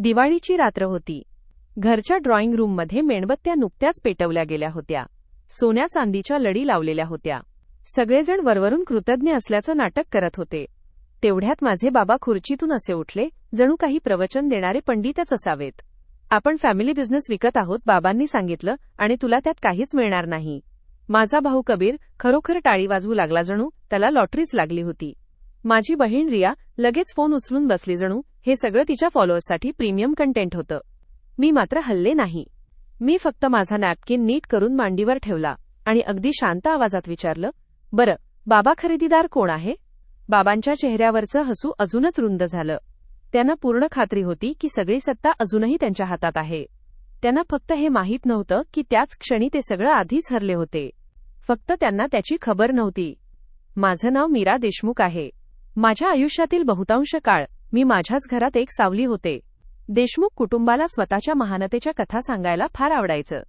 दिवाळीची रात्र होती. घरच्या ड्रॉइंग रूममध्ये मेणबत्त्या नुकत्याच पेटवल्या गेल्या होत्या. सोन्या चांदीच्या लढी लावलेल्या होत्या. सगळेजण वरवरून कृतज्ञ असल्याचं नाटक करत होते. तेवढ्यात माझे बाबा खुर्चीतून असे उठले जणू काही प्रवचन देणारे पंडितच असावेत. आपण फॅमिली बिझनेस विकत आहोत बाबांनी सांगितलं आणि तुला त्यात काहीच मिळणार नाही. माझा भाऊ कबीर खरोखर टाळी वाजवू लागला जणू त्याला लॉटरीच लागली होती. माझी बहीण रिया लगेच फोन उचलून बसली. जणू हे सगळं तिच्या फॉलोअर्ससाठी प्रीमियम कंटेंट होतं. मी मात्र हल्ले नाही. मी फक्त माझा नॅपकिन नीट करून मांडीवर ठेवला आणि अगदी शांत आवाजात विचारलं बरं बाबा खरेदीदार कोण आहे? बाबांच्या चेहऱ्यावरचं हसू अजूनच रुंद झालं. त्यांना पूर्ण खात्री होती की सगळी सत्ता अजूनही त्यांच्या हातात आहे. त्यांना फक्त हे माहीत नव्हतं की त्याच क्षणी ते सगळं आधीच हरले होते. फक्त त्यांना त्याची खबर नव्हती. माझं नाव मीरा देशमुख आहे. माझ्या आयुष्यातील बहुतांश काळ मी माझ्याच घरात एक सावली होते. देशमुख कुटुंबाला स्वतःच्या महानतेच्या कथा सांगायला फार आवडायचं.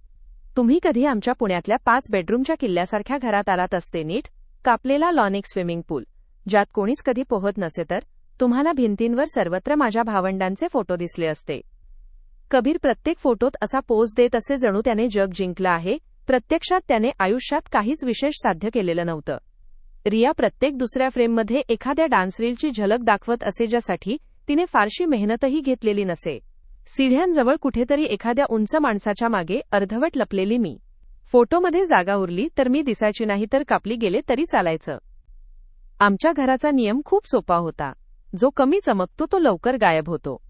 तुम्ही कधी आमच्या पुण्यातल्या पाच बेडरूमच्या किल्ल्यासारख्या घरात आलात असते नीट? कापलेला लॉनिक स्विमिंग पूल. ज्यात कोणीच कधी पोहत नसे तर? तुम्हाला भिंतींवर सर्वत्र माझ्या भावंडांचे फोटो दिसले असते. कबीर प्रत्येक फोटोत असा पोज देत असे जणू त्याने जग जिंकलं आहे. प्रत्यक्षात त्याने आयुष्यात काहीच विशेष साध्य केलेलं नव्हतं. रिया प्रत्येक दुसऱ्या फ्रेममध्ये एखाद्या डान्स रीलची झलक दाखवत असे ज्यासाठी तिने फारशी मेहनतही घेतलेली नसे. सिढ्यांजवळ कुठेतरी एखाद्या उंच माणसाच्या मागे अर्धवट लपलेली मी. फोटोमध्ये जागा उरली तर मी दिसायची नाही तर कापली गेले तरी चालायचं. आमच्या घराचा नियम खूप सोपा होता. जो कमी चमकतो तो लवकर गायब होतो.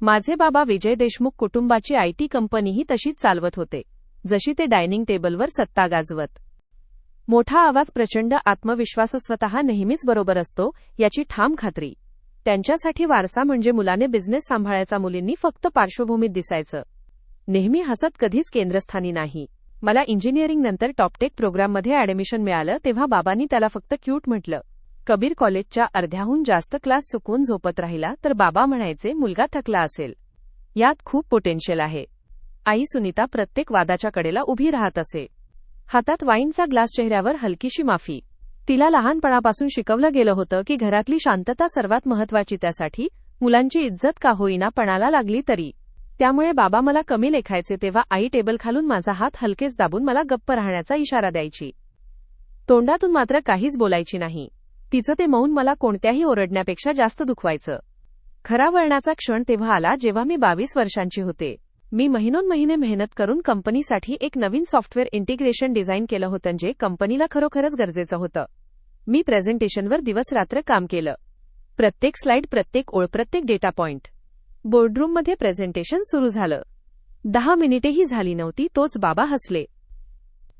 माझे बाबा विजय देशमुख कुटुंबाची आयटी कंपनीही तशीच चालवत होते. जशी ते डायनिंग टेबलवर सत्ता गाजवत. मोठा आवाज प्रचंड आत्मविश्वास स्वतः नेहमीच बरोबर असतो याची ठाम खात्री. त्यांच्यासाठी वारसा म्हणजे मुलाने बिझनेस सांभाळायचा मुलींनी फक्त पार्श्वभूमीत दिसायचं. नेहमी हसत कधीच केंद्रस्थानी नाही. मला इंजिनिअरिंग नंतर टॉपटेक प्रोग्राममध्ये ऍडमिशन मिळालं तेव्हा बाबांनी त्याला फक्त क्यूट म्हटलं. कबीर कॉलेजच्या अर्ध्याहून जास्त क्लास चुकवून झोपत राहिला तर बाबा म्हणायचे मुलगा थकला असेल. यात खूप पोटेन्शियल आहे. आई सुनीता प्रत्येक वादाच्या कडेला उभी राहत असे. हातात वाईनचा ग्लास चेहऱ्यावर हलकीशी माफी. तिला लहानपणापासून शिकवलं गेलं होतं की घरातली शांतता सर्वात महत्वाची त्यासाठी मुलांची इज्जत का होईना पणाला लागली तरी. त्यामुळे बाबा मला कमी लेखायचे तेव्हा आई टेबल खालून माझा हात हलकेच दाबून मला गप्प राहण्याचा इशारा द्यायची. तोंडातून मात्र काहीच बोलायची नाही. तिचं ते मौन मला कोणत्याही ओरडण्यापेक्षा जास्त दुखवायचं. खरा वळणाचा क्षण तेव्हा आला जेव्हा मी बावीस वर्षांची होते. मी महिनोन महिने मेहनत करून कंपनीसाठी एक नवीन सॉफ्टवेअर इंटिग्रेशन डिझाईन केलं होतं जे कंपनीला खरोखरच गरजेचं होतं. मी प्रेझेंटेशनवर दिवस रात्र काम केलं. प्रत्येक स्लाइड प्रत्येक ओळ प्रत्येक डेटा पॉइंट. बोर्डरूममध्ये प्रेझेंटेशन सुरू झालं. दहा मिनिटेही झाली नव्हती तोच बाबा हसले.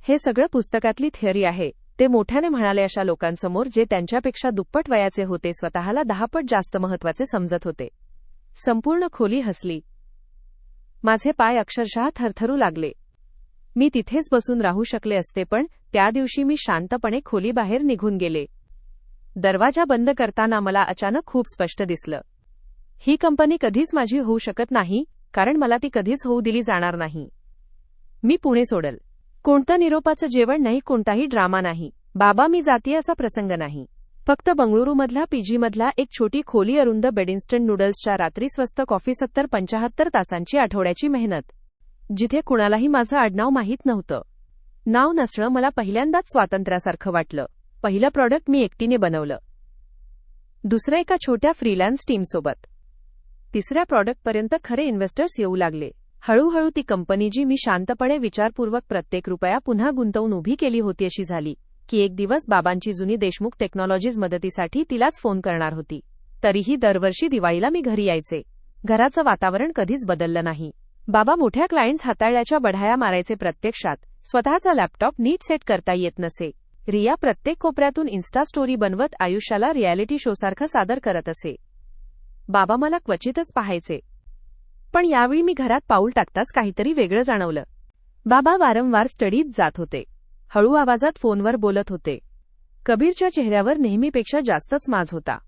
हे सगळं पुस्तकातली थिअरी आहे ते मोठ्याने म्हणाले अशा लोकांसमोर जे त्यांच्यापेक्षा दुप्पट वयाचे होते स्वतःला दहापट जास्त महत्त्वाचे समजत होते. संपूर्ण खोली हसली. माझे पाय अक्षरशः थरथरू लागले. मी तिथेच बसून राहू शकले असते पण त्या दिवशी मी शांतपणे खोलीबाहेर निघून गेले. दरवाजा बंद करताना मला अचानक खूप स्पष्ट दिसलं. ही कंपनी कधीच माझी होऊ शकत नाही कारण मला ती कधीच होऊ दिली जाणार नाही. मी पुणे सोडल. कोणतं निरोपाचं जेवण नाही कोणताही ड्रामा नाही. बाबा मी जातीय असा प्रसंग नाही. फक्त बंगळुरूमधल्या पीजीमधला एक छोटी खोली अरुंद बेडिन्स्टन नूडल्सच्या रात्री स्वस्त कॉफी सत्तर पंचाहत्तर तासांची आठवड्याची मेहनत. जिथे कुणालाही माझं आडनाव माहीत नव्हतं. नाव नसणं मला पहिल्यांदाच स्वातंत्र्यासारखं वाटलं. पहिलं प्रॉडक्ट मी एकटीने बनवलं. दुसरं एका छोट्या फ्रीलॅन्स टीमसोबत. तिसऱ्या प्रॉडक्टपर्यंत खरे इन्व्हेस्टर्स येऊ लागले. हळूहळू ती कंपनी जी मी शांतपणे विचारपूर्वक प्रत्येक रुपया पुन्हा गुंतवून उभी केली होती अशी झाली. की एक दिवस बाबांची जुनी देशमुख टेक्नॉलॉजीज मदतीसाठी तिलाच फोन करणार होती. तरीही दरवर्षी दिवाळीला मी घरी यायचे. घराचं वातावरण कधीच बदललं नाही. बाबा मोठ्या क्लायंट्स हाताळल्याच्या बढाया मारायचे प्रत्यक्षात स्वतःचा लॅपटॉप नीट सेट करता येत नसे. रिया प्रत्येक कोपऱ्यातून इन्स्टा स्टोरी बनवत आयुष्याला रियालिटी शोसारखं सादर करत असे. बाबा मला क्वचितच पाहायचे. पण यावेळी मी घरात पाऊल टाकताच काहीतरी वेगळं जाणवलं. बाबा वारंवार स्टडीत जात होते. हळू आवाजात फोनवर बोलत होते. कबीरच्या चेहऱ्यावर नेहमीपेक्षा जास्तच माज होता.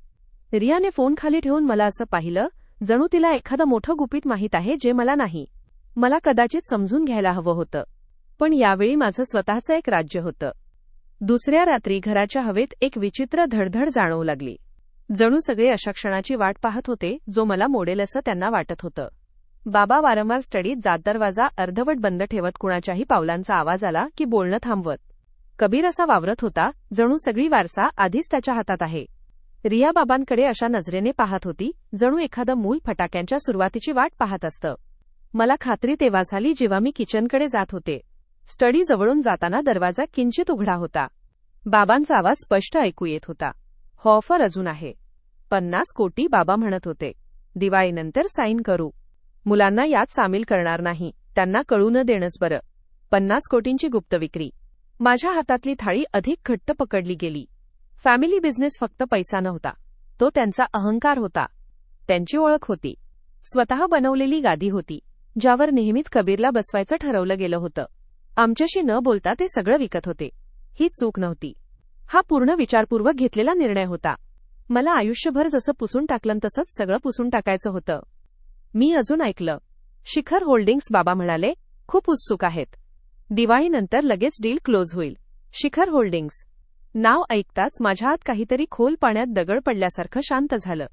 रियाने फोन खाली ठेवून मला असं पाहिलं जणू तिला एखादं मोठं गुपित माहीत आहे जे मला नाही. मला कदाचित समजून घ्यायला हवं होतं. पण यावेळी माझं स्वतःचं एक राज्य होतं. दुसऱ्या रात्री घराच्या हवेत एक विचित्र धडधड जाणवू लागली. जणू सगळे अशा क्षणाची वाट पाहत होते जो मला मोडेल असं त्यांना वाटत होतं. बाबा वारंवार स्टडीत जात दरवाजा अर्धवट बंद ठेवत कुणाच्याही पावलांचा आवाज आला की बोलणं थांबवत. कबीर असा वावरत होता जणू सगळी वारसा आधीच त्याच्या हातात आहे. रिया बाबांकडे अशा नजरेने पाहत होती जणू एखादं मूल फटाक्यांच्या सुरुवातीची वाट पाहत असतं. मला खात्री तेव्हा झाली जेव्हा मी किचनकडे जात होते. स्टडी जवळून जाताना दरवाजा किंचित उघडा होता. बाबांचा आवाज स्पष्ट ऐकू येत होता. हो, ऑफर अजून आहे. पन्नास कोटी बाबा म्हणत होते. दिवाळीनंतर साईन करू. मुलांना यात सामील करणार नाही. त्यांना कळू न देणंच बरं. पन्नास कोटींची गुप्त विक्री. माझ्या हातातली थाळी अधिक घट्ट पकडली गेली. फॅमिली बिझनेस फक्त पैसा नव्हता. तो त्यांचा अहंकार होता. त्यांची ओळख होती. स्वतः बनवलेली गादी होती ज्यावर नेहमीच कबीरला बसवायचं ठरवलं गेलं होतं. आमच्याशी न बोलता ते सगळं विकत होते. ही चूक नव्हती. हा पूर्ण विचारपूर्वक घेतलेला निर्णय होता. मला आयुष्यभर जसं पुसून टाकलं तसंच सगळं पुसून टाकायचं होतं. मी अजून ऐकलं. शिखर होल्डिंग्स बाबा म्हणाले खूप उत्सुक आहेत. दिवाळीनंतर लगेच डील क्लोज होईल. शिखर होल्डिंग्स. नाव ऐकताच माझ्या आत काहीतरी खोल पाण्यात दगड पडल्यासारखं शांत झालं.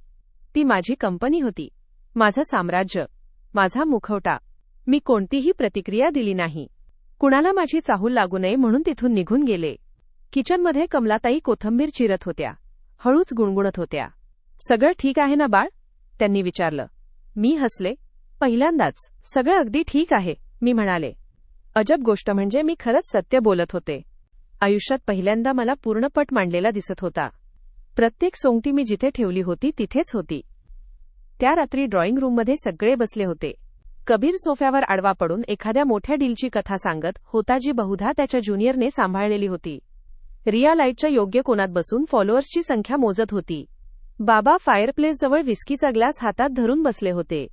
ती माझी कंपनी होती. माझं साम्राज्य. माझा मुखवटा. मी कोणतीही प्रतिक्रिया दिली नाही. कुणाला माझी चाहूल लागू नये म्हणून तिथून निघून गेले. किचनमध्ये कमलाताई कोथंबीर चिरत होत्या. हळूच गुणगुणत होत्या. सगळं ठीक आहे ना बाळ? त्यांनी विचारलं. मी हसले. पहिल्यांदाच. सगळं अगदी ठीक आहे मी म्हणाले. अजब गोष्ट म्हणजे मी खरंच सत्य बोलत होते. आयुष्यात पहिल्यांदा मला पूर्णपट मांडलेला दिसत होता. प्रत्येक सोंगटी मी जिथे ठेवली होती तिथेच होती. त्या रात्री ड्रॉइंग रूममध्ये सगळे बसले होते. कबीर सोफ्यावर आडवा पडून एखाद्या मोठ्या डीलची कथा सांगत होता जी बहुधा त्याच्या ज्युनियरने सांभाळलेली होती. रिया लाईटच्या योग्य कोणात बसून फॉलोअर्सची संख्या मोजत होती. बाबा फायरप्लेसजवळ विस्कीचा ग्लास हातात धरून बसले होते.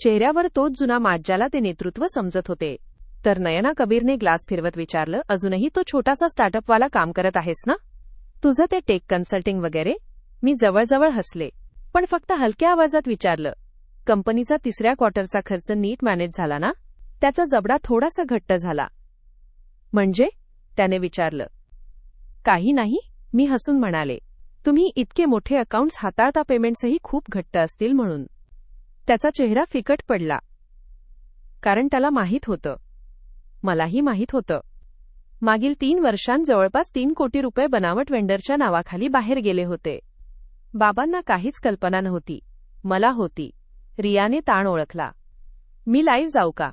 चेहऱ्यावर तोच जुना माज्जाला ते नेतृत्व समजत होते. तर नयना कबीरने ग्लास फिरवत विचारलं अजूनही तो छोटासा स्टार्टअपवाला काम करत आहेस ना? तुझं ते टेक कन्सल्टिंग वगैरे? मी जवळजवळ हसले. पण फक्त हलक्या आवाजात विचारलं कंपनीचा तिसऱ्या क्वार्टरचा खर्च नीट मॅनेज झाला ना? त्याचा जबडा थोडासा घट्ट झाला. म्हणजे? त्याने विचारलं. काही नाही मी हसून म्हणाले. तुम्ही इतके मोठे अकाउंट्स हाताळता पेमेंट्सही खूप घट्ट असतील म्हणून. त्याचा चेहरा फिकट पडला. कारण त्याला माहीत होतं. मलाही माहीत होतं. मागील तीन वर्षांत जवळपास तीन कोटी रुपये बनावट वेंडरच्या नावाखाली बाहेर गेले होते. बाबांना काहीच कल्पना नव्हती. मला होती. रियाने ताण ओळखला. मी लाईव्ह जाऊ का?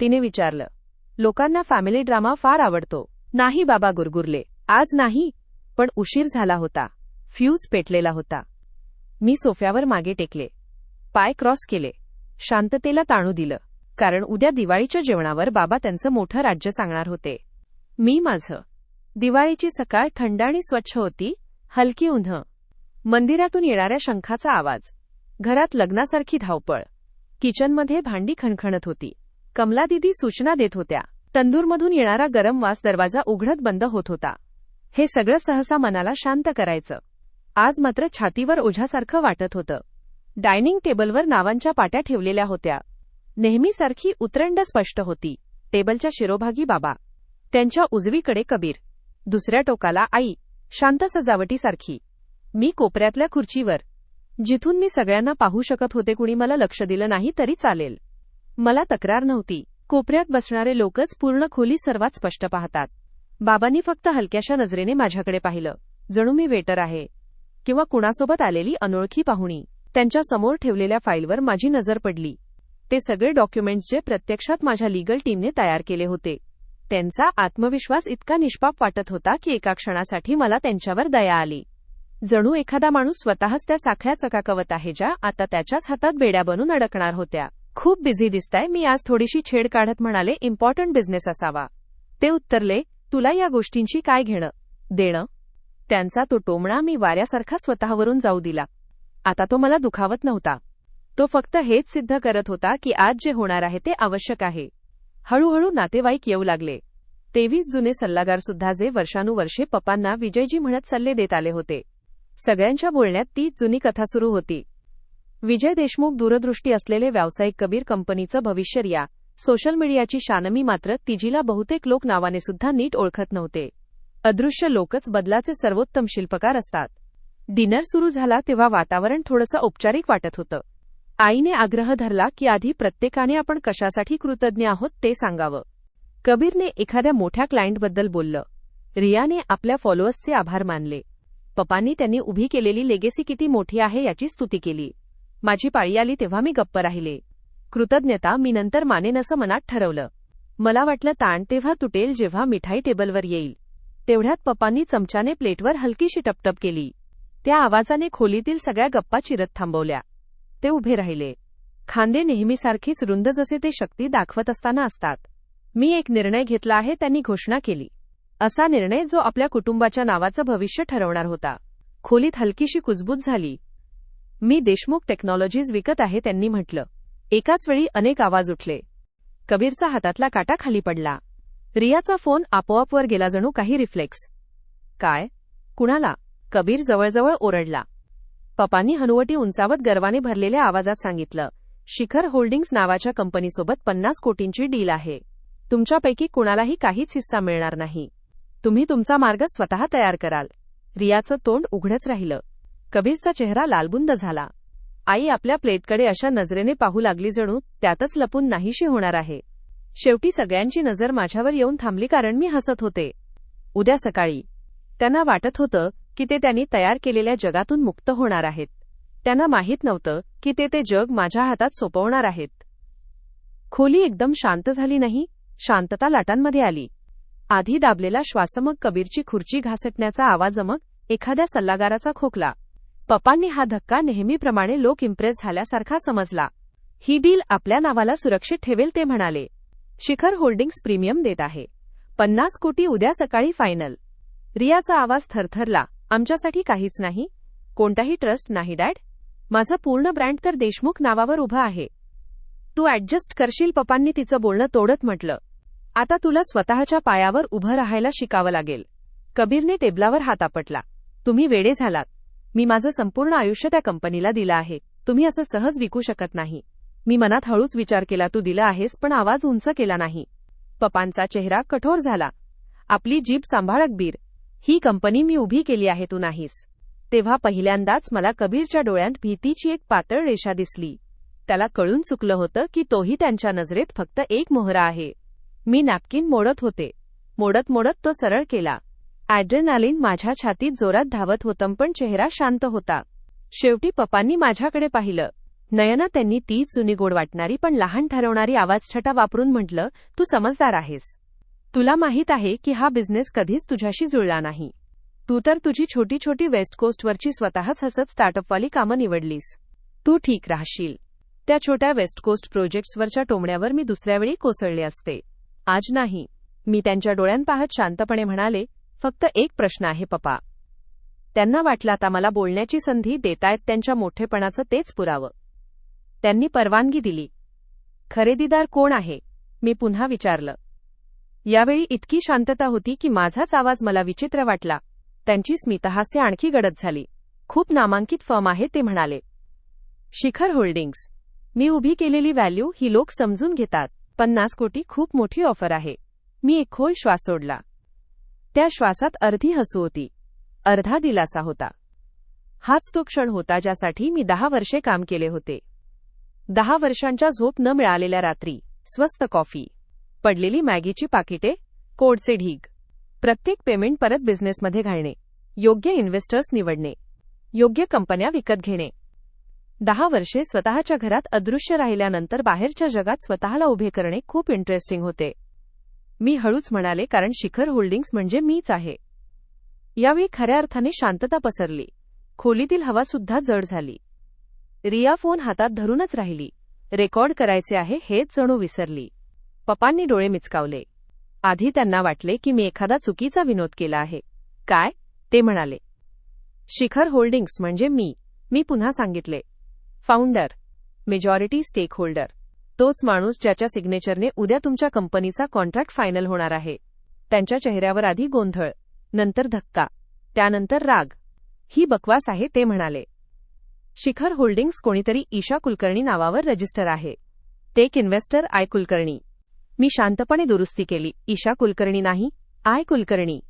तिने विचारलं. लोकांना फॅमिली ड्रामा फार आवडतो. नाही बाबा गुरगुरले. आज नाही पण उशीर झाला होता. फ्यूज पेटलेला होता. मी सोफ्यावर मागे टेकले. पाय क्रॉस केले. शांततेला ताणू दिलं. कारण उद्या दिवाळीच्या जेवणावर बाबा त्यांचं मोठं राज्य सांगणार होते. मी माझं. दिवाळीची सकाळ थंड आणि स्वच्छ होती. हलकी उन्ह. मंदिरातून येणाऱ्या शंखाचा आवाज. घरात लग्नासारखी धावपळ. किचनमध्ये भांडी खणखणत होती. कमला दिदी सूचना देत होत्या. तंदूरमधून येणारा गरम वास दरवाजा उघडत बंद होत होता. हे सगळं सहसा मनाला शांत करायचं. आज मात्र छातीवर ओझ्यासारखं वाटत होतं. डायनिंग टेबलवर नावांच्या पाट्या ठेवलेल्या होत्या. नेहमीसारखी उतरंड स्पष्ट होती. टेबलच्या शिरोभागी बाबा. त्यांच्या उजवीकडे कबीर. दुसऱ्या टोकाला आई. शांत सजावटीसारखी मी कोपऱ्यातल्या खुर्चीवर. जिथून मी सगळ्यांना पाहू शकत होते कुणी मला लक्ष दिलं नाही तरी चालेल. मला तक्रार नव्हती. कोपऱ्यात बसणारे लोकच पूर्ण खोली सर्वात स्पष्ट पाहतात. बाबांनी फक्त हलक्याशा नजरेने माझ्याकडे पाहिलं. जणू मी वेटर आहे. किंवा कुणासोबत आलेली अनोळखी पाहुणी. त्यांच्यासमोर ठेवलेल्या फाईलवर माझी नजर पडली. ते सगळे डॉक्युमेंट्स जे प्रत्यक्षात माझ्या लीगल टीमने तयार केले होते. त्यांचा आत्मविश्वास इतका निष्पाप वाटत होता की एका क्षणासाठी मला त्यांच्यावर दया आली. जणू एखादा माणूस स्वतःच त्या साखळ्या चकाकवत आहे ज्या आता त्याच्याच हातात बेड्या बनून अडकणार होत्या. खूप बिझी दिसताय मी आज थोडीशी छेड काढत म्हणाले इम्पॉर्टंट बिझनेस असावा. ते उत्तरले तुला या गोष्टींची काय घेणं? देणं. त्यांचा तो टोमणा मी वाऱ्यासारखा स्वतःवरून जाऊ दिला. आता तो मला दुखावत नव्हता. तो फक्त हेच सिद्ध करत होता की आज जे होणार आहे ते आवश्यक आहे. हळूहळू नातेवाईक येऊ लागले. तेवीस जुने सल्लागार सुद्धा जे वर्षानुवर्षे पप्पांना विजयजी म्हणत सल्ले देत आले होते. सगळ्यांच्या बोलण्यात तीच जुनी कथा सुरू होती. विजय देशमुख दूरदृष्टी असलेले व्यावसायिक कबीर कंपनीचं भविष्य या सोशल मीडियाची शानमी मात्र तिजीला बहुतेक लोक नावाने सुद्धा नीट ओळखत नव्हते. अदृश्य लोकच बदलाचे सर्वोत्तम शिल्पकार असतात. डिनर सुरू झाला तेव्हा वातावरण थोडंसं औपचारिक वाटत होतं. आईने आग्रह धरला की आधी प्रत्येकाने आपण कशासाठी कृतज्ञ आहोत ते सांगावं. कबीरने एखाद्या मोठ्या क्लायंटबद्दल बोललं. रियाने आपल्या फॉलोअर्सचे आभार मानले. पप्पांनी त्यांनी उभी केलेली लेगेसी किती मोठी आहे याची स्तुती केली. माझी पाळी आली तेव्हा मी गप्प राहिले. कृतज्ञता मी नंतर मानेन असं मनात ठरवलं. मला वाटलं ताण तेव्हा तुटेल जेव्हा मिठाई टेबलवर येईल. तेवढ्यात पप्पांनी चमच्याने प्लेटवर हलकीशी टपटप केली. त्या आवाजाने खोलीतील सगळ्या गप्पा चिरत थांबवल्या. ते उभे राहिले. खांदे नेहमीसारखीच रुंद जसे ते शक्ती दाखवत असताना असतात. मी एक निर्णय घेतला आहे त्यांनी घोषणा केली. असा निर्णय जो आपल्या कुटुंबाच्या नावाचं भविष्य ठरवणार होता. खोलीत हलकीशी कुजबूज झाली. मी देशमुख टेक्नॉलॉजीज विकत आहे त्यांनी म्हटलं. एकाच वेळी अनेक आवाज उठले. कबीरचा हातातला काटा खाली पडला. रियाचा फोन आपोआपवर गेला जणू काही रिफ्लेक्स. काय? कुणाला? कबीर जवळजवळ ओरडला. पपांनी हनुवटी उंचावत गर्वाने भरलेल्या आवाजात सांगितलं शिखर होल्डिंग्स नावाच्या कंपनीसोबत पन्नास कोटींची डील आहे. तुमच्यापैकी कुणालाही काहीच हिस्सा मिळणार नाही. तुम्ही तुमचा मार्ग स्वतः तयार कराल. रियाचं तोंड उघडच राहिलं. कबीरचा चेहरा लालबुंद झाला. आई आपल्या प्लेटकडे अशा नजरेने पाहू लागली जणू त्यातच लपून नाहीशी होणार आहे. शेवटी सगळ्यांची नजर माझ्यावर येऊन थांबली कारण मी हसत होते. उद्या सकाळी. त्यांना वाटत होतं की ते त्यांनी तयार केलेल्या जगातून मुक्त होणार आहेत. त्यांना माहीत नव्हतं की ते ते जग माझ्या हातात सोपवणार आहेत. खोली एकदम शांत झाली नाही शांतता लाटांमध्ये आली. आधी दाबलेला श्वासमग कबीरची खुर्ची घासटण्याचा आवाजमग एखाद्या सल्लागाराचा खोकला. पप्पांनी हा धक्का नेहमीप्रमाणे लोक इम्प्रेस झाल्यासारखा समजला. ही डील आपल्या नावाला सुरक्षित ठेवेल ते म्हणाले. शिखर होल्डिंग्स प्रीमियम देत आहे. पन्नास कोटी उद्या सकाळी फायनल. रियाचा आवाज थरथरला. आमच्यासाठी काहीच नाही. कोणताही ट्रस्ट नाही डॅड. माझं पूर्ण ब्रँड तर देशमुख नावावर उभं आहे. तू ऍडजस्ट करशील पप्पांनी तिचं बोलणं तोडत म्हटलं. आता तुला स्वतःच्या पायावर उभं राहायला शिकावं लागेल. कबीरने टेबलावर हात आपटला. तुम्ही वेडे झालात. मी माझं संपूर्ण आयुष्य त्या कंपनीला दिलं आहे. तुम्ही असं सहज विकू शकत नाही. मी मनात हळूच विचार केला तू दिला आहेस पण आवाज उंच केला नाही. पपांचा चेहरा कठोर झाला. आपली जीभ सांभाळक बीर. ही कंपनी मी उभी केली आहे तू नाहीस. तेव्हा पहिल्यांदाच मला कबीरच्या डोळ्यांत भीतीची एक पातळ रेषा दिसली. त्याला कळून चुकलं होतं की तोही त्यांच्या नजरेत फक्त एक मोहरा आहे. मी नॅपकिन मोडत होते. मोडत मोडत तो सरळ केला. ॲड्रेनालिन माझ्या छातीत जोरात धावत होतं पण चेहरा शांत होता. शेवटी पप्पांनी माझ्याकडे पाहिलं. नयना त्यांनी ती जुनी गोड वाटणारी पण लहान ठरवणारी आवाज छटा वापरून म्हटलं तू समजदार आहेस. तुला माहीत आहे की हा बिझनेस कधीच तुझ्याशी जुळला नाही. तू तर तुझी छोटी छोटी वेस्ट कोस्टवरची स्वतःच हसत स्टार्टअपवाली कामं निवडलीस. तू ठीक राहशील. त्या छोट्या वेस्ट कोस्ट प्रोजेक्ट्सवरच्या टोमण्यावर मी दुसऱ्यावेळी कोसळले असते. आज नाही. मी त्यांच्या डोळ्यांपाहत शांतपणे म्हणाले फक्त एक प्रश्न आहे पप्पा. त्यांना वाटलं आता मला बोलण्याची संधी देतायत त्यांच्या मोठेपणाचं तेच पुरावं. त्यांनी परवानगी दिली. खरेदीदार कोण आहे? मी पुन्हा विचारलं. यावेळी इतकी शांतता होती की माझाच आवाज मला विचित्र वाटला. त्यांची स्मितहास्य आणखी गडद झाली. खूप नामांकित फर्म आहे ते म्हणाले. शिखर होल्डिंग्स. मी उभी केलेली व्हॅल्यू ही लोक समजून घेतात. पन्नास कोटी खूप मोठी ऑफर आहे. मी एक खोल श्वास सोडला. त्या श्वासात अर्धी हसू होती. अर्धा दिलासा होता. हाच तो क्षण होता ज्यासाठी मी दहा वर्षे काम केले होते. दहा वर्षांच्या झोप न मिळालेल्या रात्री स्वस्त कॉफी पडलेली मॅगीची पाकिटे कोडचे ढीग प्रत्येक पेमेंट परत बिझनेसमध्ये घालणे योग्य इन्व्हेस्टर्स निवडणे योग्य कंपन्या विकत घेणे. दहा वर्षे स्वतःच्या घरात अदृश्य राहिल्यानंतर बाहेरच्या जगात स्वतःला उभे करणे खूप इंटरेस्टिंग होते. मी हळूच म्हणाले कारण शिखर होल्डिंग्स म्हणजे मीच आहे. यावेळी खऱ्या अर्थाने शांतता पसरली. खोलीतील हवा सुद्धा जड झाली. रिया फोन हातात धरूनच राहिली. रेकॉर्ड करायचे आहे हेच जणू विसरली. पप्पांनी डोळे मिचकावले. आधी त्यांना वाटले की मी एखादा चुकीचा विनोद केला आहे. काय? ते म्हणाले. शिखर होल्डिंग्स म्हणजे मी. मी पुन्हा सांगितले. फाउंडर. मेजॉरिटी स्टेक होल्डर तोच माणूस ज्याच्या सिग्नेचरने उद्या तुमच्या कंपनीचा कॉन्ट्रॅक्ट फायनल होणार आहे. त्यांच्या चेहऱ्यावर आधी गोंधळ नंतर धक्का त्यानंतर राग. ही बकवास आहे ते म्हणाले. शिखर होल्डिंग्स कोणीतरी ईशा कुलकर्णी नावावर रजिस्टर आहे. Tech investor I Kulkarni. मी शांतपणे दुरुस्ती केली. ईशा कुलकर्णी नाही आय कुलकर्णी.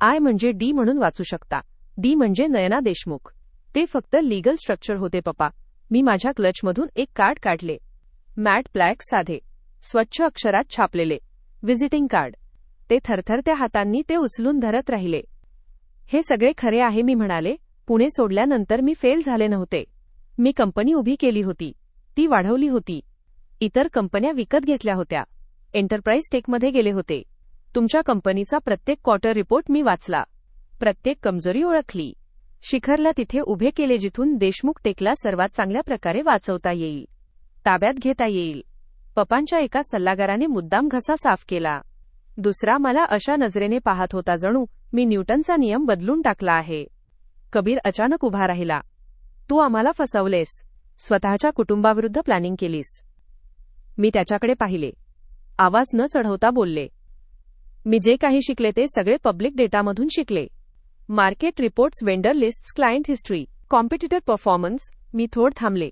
आय म्हणजे डी म्हणून वाचू शकता. डी म्हणजे नयना देशमुख. ते फक्त लीगल स्ट्रक्चर होते पप्पा. मी माझ्या क्लचमधून एक कार्ड काढले. मॅट ब्लॅक साधे. स्वच्छ अक्षरात छापलेले. Visiting card. ते थरथरत्या हातांनी ते उचलून धरत राहिले. हे सगळे खरे आहे मी म्हणाले. पुणे सोडल्यानंतर मी फेल झाले नव्हते. मी कंपनी उभी केली होती. ती वाढवली होती. इतर कंपन्या विकत घेतल्या होत्या. एंटरप्राइज टेकमध्ये गेले होते. तुमच्या कंपनीचा प्रत्येक क्वार्टर रिपोर्ट मी वाचला. प्रत्येक कमजोरी ओळखली. शिखरला तिथे उभे केले जिथून देशमुख टेकला सर्वात चांगल्या प्रकारे वाचवता येईल. ताब्यात घेता येईल. पपांच्या एका सल्लागाराने मुद्दाम घसा साफ केला. दुसरा मला अशा नजरेने पाहत होता जणू मी न्यूटनचा नियम बदलून टाकला आहे. कबीर अचानक उभा राहिला. तू आम्हाला फसवलेस. स्वतःच्या कुटुंबाविरुद्ध प्लॅनिंग केलीस. मी त्याच्याकडे पाहिले. आवाज न चढवता बोलले. मी जे काही शिकले ते सगळे पब्लिक डेटामधून शिकले. Market reports vendor lists client history competitor performance मी थोड थांबले.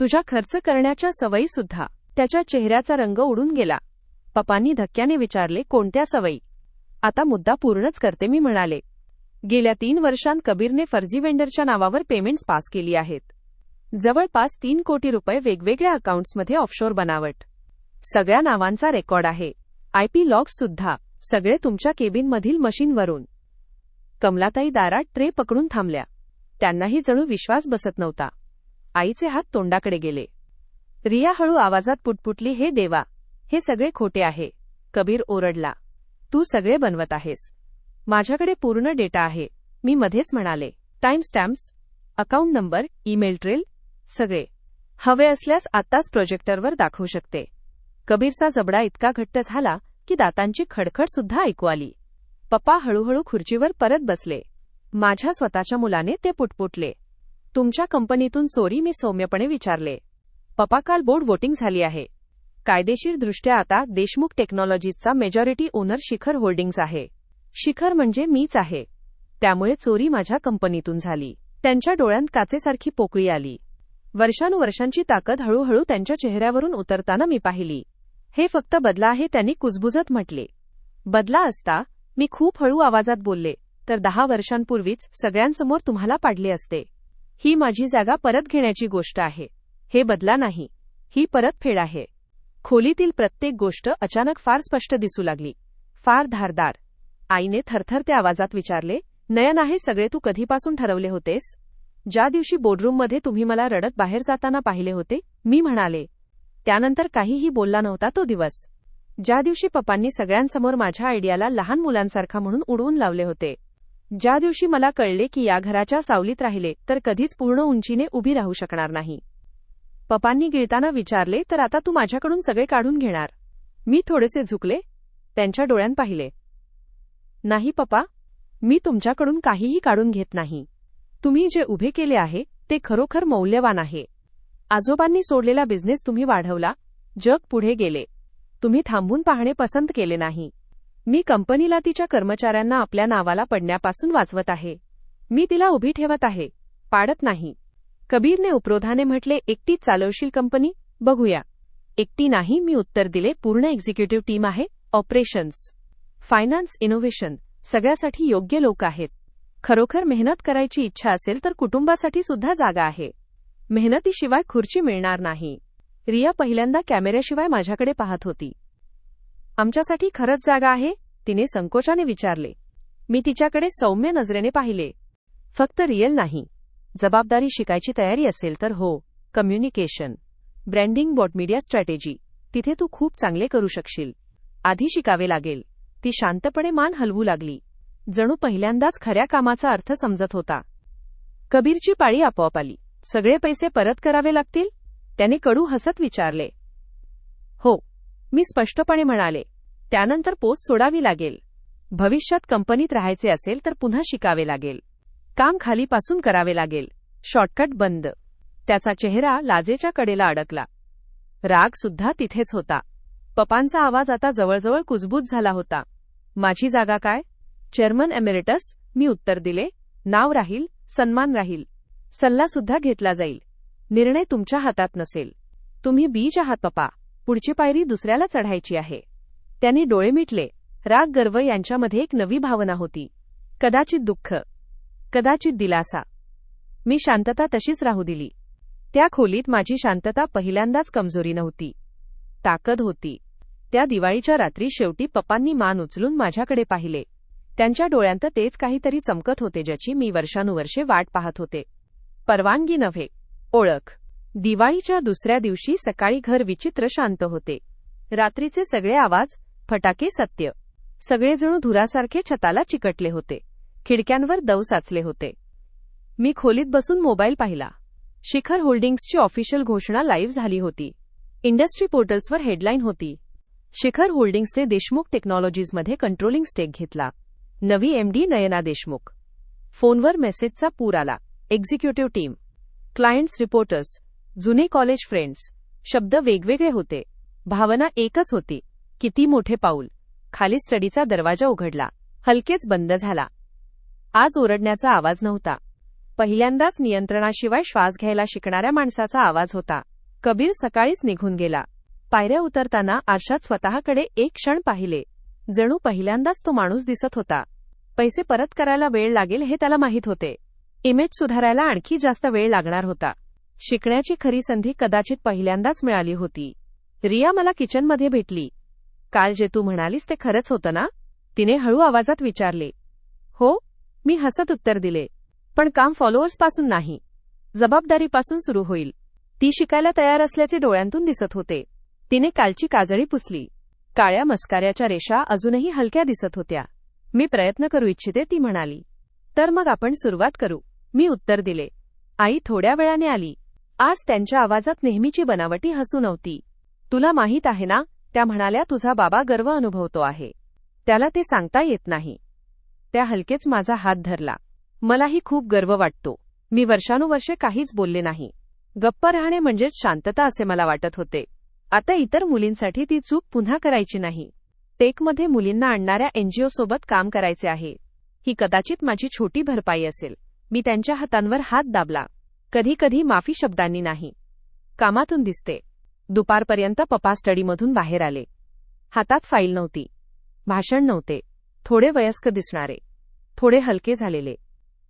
तुझ्या खर्च करण्याच्या सवयी सुद्धा. त्याच्या चेहऱ्याचा रंग उडून गेला. पपांनी धक्क्याने विचारले कोणत्या सवयी? आता मुद्दा पूर्णच करते मी म्हणाले. गेल्या तीन वर्षांत कबीरने फर्जी वेंडरच्या नावावर पेमेंट्स पास केली आहेत. जवळपास तीन कोटी रुपये वेगवेगळ्या अकाउंट्समध्ये ऑफशोर बनावट. सगळ्या नावांचा रेकॉर्ड आहे. आयपी लॉग्स सुद्धा. सगळे तुमच्या केबिनमधील मशीनवरून. कमलाताई दारात ट्रे पकडून थांबल्या. त्यांनाही जणू विश्वास बसत नव्हता. आईचे हात तोंडाकडे गेले. रिया हळू आवाजात पुटपुटली हे देवा हे सगळे खोटे आहे. कबीर ओरडला. तू सगळे बनवत आहेस. माझ्याकडे पूर्ण डेटा आहे. मी मध्येच म्हणाले. Timestamps account number email trail सगळे. हवे असल्यास आत्ताच प्रोजेक्टरवर दाखवू शकते. कबीरचा जबडा इतका घट्ट झाला की दातांची खडखड सुद्धा ऐकू आली. पप्पा हळूहळू खुर्चीवर परत बसले. माझ्या स्वतःच्या मुलाने ते पुटपुटले. तुमच्या कंपनीतून चोरी मी सौम्यपणे विचारले. पप्पा काल बोर्ड वोटिंग झाली आहे. कायदेशीरदृष्ट्या आता देशमुख टेक्नॉलॉजीजचा मेजॉरिटी ओनर शिखर होल्डिंग्ज आहे. शिखर म्हणजे मीच आहे. त्यामुळे चोरी माझ्या कंपनीतून झाली. त्यांच्या डोळ्यांत काचेसारखी पोकळी आली. वर्षानुवर्षांची ताकद हळूहळू त्यांच्या चेहऱ्यावरून उतरताना मी पाहिली. हे फक्त बदला आहे त्यांनी कुजबुजत म्हटले. बदला असता मी खूप हळू आवाजात बोलले तर दहा वर्षांपूर्वीच सगळ्यांसमोर तुम्हाला पाडले असते. ही माझी जागा परत घेण्याची गोष्ट आहे. हे बदला नाही. ही परतफेड आहे. खोलीतील प्रत्येक गोष्ट अचानक फार स्पष्ट दिसू लागली. फार धारदार. आईने थरथरत्या आवाजात विचारले नयन आहे सगळे तू कधीपासून ठरवले होतेस? ज्या दिवशी बोर्डरूममध्ये तुम्ही मला रडत बाहेर जाताना पाहिले होते मी म्हणाले त्यानंतर काहीही बोलला नव्हता तो दिवस. ज्या दिवशी पप्पांनी सगळ्यांसमोर माझ्या आयडियाला लहान मुलांसारखा म्हणून उडवून लावले होते. ज्या दिवशी मला कळले की या घराच्या सावलीत राहिले तर कधीच पूर्ण उंचीने उभी राहू शकणार नाही. पप्पांनी गिळताना विचारले तर आता तू माझ्याकडून सगळे काढून घेणार. मी थोडेसे झुकले त्यांच्या डोळ्यांत पाहिले. नाही पप्पा. मी तुमच्याकडून काहीही काढून घेत नाही. तुम्ही जे उभे केले आहे ते खरोखर मौल्यवान आहे. आजोबांनी सोडलेला बिझनेस तुम्ही वाढवला. जग पुढे गेले. तुम्ही थांबून पाहणे पसंत केले नाही. मी कंपनीला तिच्या कर्मचाऱ्यांना आपल्या नावाला पडण्यापासून वाचवत आहे. मी तिला उभी ठेवत आहे. पाडत नाही. कबीरने उपरोधाने म्हटले एकटीच चालवशील कंपनी? बघूया. एकटी नाही मी उत्तर दिले पूर्ण एक्झिक्युटिव्ह टीम आहे. ऑपरेशन्स फायनान्स इनोव्हेशन सगळ्यासाठी योग्य लोक आहेत. खरोखर मेहनत करायची इच्छा असेल तर कुटुंबासाठी सुद्धा जागा आहे. मेहनतीशिवाय खुर्ची मिळणार नाही. रिया पहिल्यांदा कॅमेऱ्याशिवाय माझ्याकडे पाहत होती. आमच्यासाठी खरंच जागा आहे? तिने संकोचाने विचारले. मी तिच्याकडे सौम्य नजरेने पाहिले. फक्त रियल नाही. जबाबदारी शिकायची तयारी असेल तर हो. Communication. Branding bot media strategy. तिथे तू खूप चांगले करू शकशील. आधी शिकावे लागेल. ती शांतपणे मान हलवू लागली. जणू पहिल्यांदाच खऱ्या कामाचा अर्थ समजत होता. कबीरची पाळी आपोआप आली. सगळे पैसे परत करावे लागतील? त्याने कडू हसत विचारले. हो मी स्पष्टपणे म्हणाले. त्यानंतर पोस्ट सोडावी लागेल. भविष्यात कंपनीत राहायचे असेल तर पुन्हा शिकावे लागेल. काम खालीपासून करावे लागेल. शॉर्टकट बंद. त्याचा चेहरा लाजेच्या कडेला अडकला. राग सुद्धा तिथेच होता. पपांचा आवाज आता जवळजवळ कुजबूज झाला होता. माझी जागा काय? चेअरमन एमेरिटस मी उत्तर दिले. नाव राहील सन्मान राहील. सल्ला सुद्धा घेतला जाईल. निर्णय तुमच्या हातात नसेल. तुम्ही बीज आहात पपा पुढची पायरी दुसऱ्याला चढायची आहे. त्यांनी डोळे मिटले. राग गर्व यांच्यामध्ये एक नवी भावना होती. कदाचित दुःख. कदाचित दिलासा. मी शांतता तशीच राहू दिली. त्या खोलीत माझी शांतता पहिल्यांदाच कमजोरी नव्हती. ताकद होती. त्या दिवाळीच्या रात्री शेवटी पप्पांनी मान उचलून माझ्याकडे पाहिले. त्यांच्या डोळ्यांत तेच काहीतरी चमकत होते ज्याची मी वर्षानुवर्षे वाट पाहत होते. परवानगी नव्हे. ओळख. दिवाळीच्या दुसऱ्या दिवशी सकाळी घर विचित्र शांत होते. रात्रीचे सगळे आवाज फटाके सत्य. सगळेजणू धुरासारखे छताला चिकटले होते. खिडक्यांवर दव साचले होते. मी खोलीत बसून मोबाईल पाहिला. शिखर होल्डिंग्सची ऑफिशियल घोषणा लाईव्ह झाली होती. इंडस्ट्री पोर्टल्सवर हेडलाईन होती. शिखर होल्डिंग्सने देशमुख टेक्नॉलॉजीजमध्ये कंट्रोलिंग स्टेक घेतला. नवी एमडी नयना देशमुख. फोनवर मेसेजचा पूर आला. एक्झिक्युटिव्ह टीम क्लायंट्स रिपोर्टर्स जुने कॉलेज फ्रेंड्स शब्द वेगवेगळे होते. भावना एकच होती. किती मोठे पाऊल. खाली स्टडीचा दरवाजा उघडला. हलकेच बंद झाला. आज ओरडण्याचा आवाज नव्हता. पहिल्यांदाच नियंत्रणाशिवाय श्वास घ्यायला शिकणाऱ्या माणसाचा आवाज होता. कबीर सकाळीच निघून गेला. पायऱ्या उतरताना आरशात स्वतःकडे एक क्षण पाहिले. जणू पहिल्यांदाच तो माणूस दिसत होता. पैसे परत करायला वेळ लागेल हे त्याला माहीत होते. इमेज सुधारायला आणखी जास्त वेळ लागणार होता. शिकण्याची खरी संधी कदाचित पहिल्यांदाच मिळाली होती. रिया मला किचनमध्ये भेटली. काल जे तू म्हणालीस ते खरंच होतं ना? तिने हळू आवाजात विचारले. हो मी हसत उत्तर दिले. पण काम फॉलोअर्सपासून नाही. जबाबदारीपासून सुरू होईल. ती शिकायला तयार असल्याचे डोळ्यांतून दिसत होते. तिने कालची काजळी पुसली. काळ्या मस्काऱ्याच्या रेषा अजूनही हलक्या दिसत होत्या. मी प्रयत्न करू इच्छिते ती म्हणाली. तर मग आपण सुरुवात करू. मी उत्तर दिले. आई थोड्या वेळाने आली. आज त्यांच्या आवाजात नेहमीची बनावटी हसू नव्हती. तुला माहीत आहे ना त्या म्हणाल्या तुझा बाबा गर्व अनुभवतो आहे. त्याला ते सांगता येत नाही. त्या हलकेच माझा हात धरला. मलाही खूप गर्व वाटतो. मी वर्षानुवर्षे काहीच बोलले नाही. गप्प राहणे म्हणजेच शांतता असे मला वाटत होते. आता इतर मुलींसाठी ती चूक पुन्हा करायची नाही. टेकमध्ये मुलींना आणणाऱ्या एनजीओसोबत काम करायचे आहे. ही कदाचित माझी छोटी भरपाई असेल. मी त्यांच्या हातांवर हात दाबला. कधी कधी माफी शब्दांनी नाही. कामातून दिसते. दुपारपर्यंत पप्पा स्टडीमधून बाहेर आले. हातात फाईल नव्हती. भाषण नव्हते. थोडे वयस्क दिसणारे. थोडे हलके झालेले.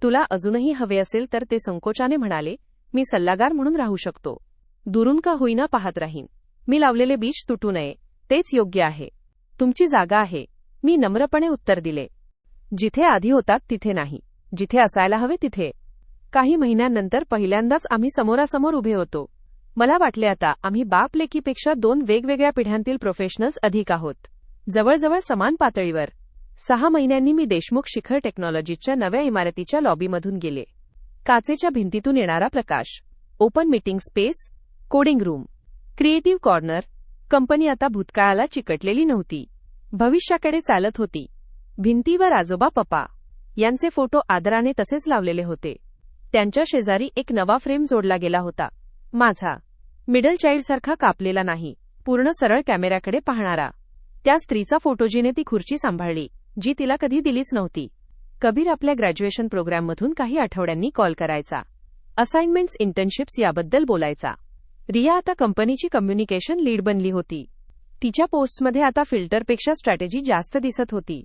तुला अजूनही हवे असेल तर ते संकोचाने म्हणाले मी सल्लागार म्हणून राहू शकतो. दुरून का होईना पाहत राहीन. मी लावलेले बीज तुटू नये. तेच योग्य आहे. तुमची जागा आहे. मी नम्रपणे उत्तर दिले. जिथे आधी होतात तिथे नाही. जिथे असायला हवे तिथे. काही महिन्यांनंतर पहिल्यांदाच आम्ही समोरासमोर उभे होतो. मला वाटले आता आम्ही बाप लेकीपेक्षा दोन वेगवेगळ्या पिढ्यांतील प्रोफेशनल्स अधिक आहोत. जवळजवळ समान पातळीवर. सहा महिन्यांनी मी देशमुख शिखर टेक्नॉलॉजीच्या नव्या इमारतीच्या लॉबीमधून गेले. काचेच्या भिंतीतून येणारा प्रकाश. Open meeting space. Coding room. Creative corner company आता भूतकाळाला चिकटलेली नव्हती. भविष्याकडे चालत होती. भिंतीवर आजोबा पप्पा यांचे फोटो आदराने तसेच लावलेले होते. त्यांच्या शेजारी एक नवा फ्रेम जोडला गेला होता. माझा. मिडल चाइल्डसारखा कापलेला नाही. पूर्ण सरळ कॅमेऱ्याकडे पाहणारा. त्या स्त्रीचा फोटो जिने ती खुर्ची सांभाळली जी तिला कधी दिलीच नव्हती. कबीर आपल्या ग्रॅज्युएशन प्रोग्राममधून काही आठवड्यांनी कॉल करायचा. असाइनमेंट्स इंटर्नशिप्स याबद्दल बोलायचा. रिया आता कंपनीची कम्युनिकेशन लीड बनली होती. तिच्या पोस्टमध्ये आता फिल्टरपेक्षा स्ट्रॅटेजी जास्त दिसत होती.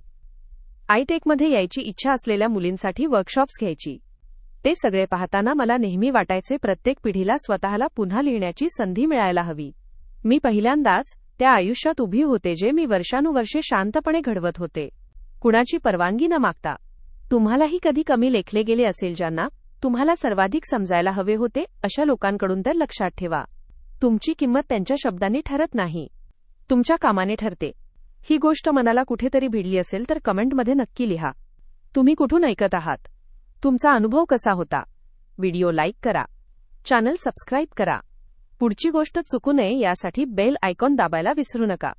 आयटेकमध्ये यायची इच्छा असलेल्या मुलींसाठी वर्कशॉप्स घ्यायची. ते सगळे पाहताना मला नेहमी वाटायचे प्रत्येक पिढीला स्वतःला पुन्हा लिहिण्याची संधी मिळायला हवी. मी पहिल्यांदाच त्या आयुष्यात उभी होते जे मी वर्षानुवर्षे शांतपणे घडवत होते. कुणाची परवानगी न मागता. तुम्हालाही कधी कमी लेखले गेले असेल ज्यांना तुम्हाला सर्वाधिक समजायला हवे होते अशा लोकांकडून तर लक्षात ठेवा. तुमची किंमत त्यांच्या शब्दांनी ठरत नाही. तुमच्या कामाने ठरते. ही गोष्ट मनाला कुठेतरी भिडली असेल तर कमेंटमध्ये नक्की लिहा. तुम्ही कुठून ऐकत आहात? तुमचा अनुभव कसा होता? व्हिडिओ लाईक करा. चॅनल सबस्क्राईब करा. पुढची गोष्ट चुकू नये यासाठी बेल आयकॉन दाबायला विसरू नका.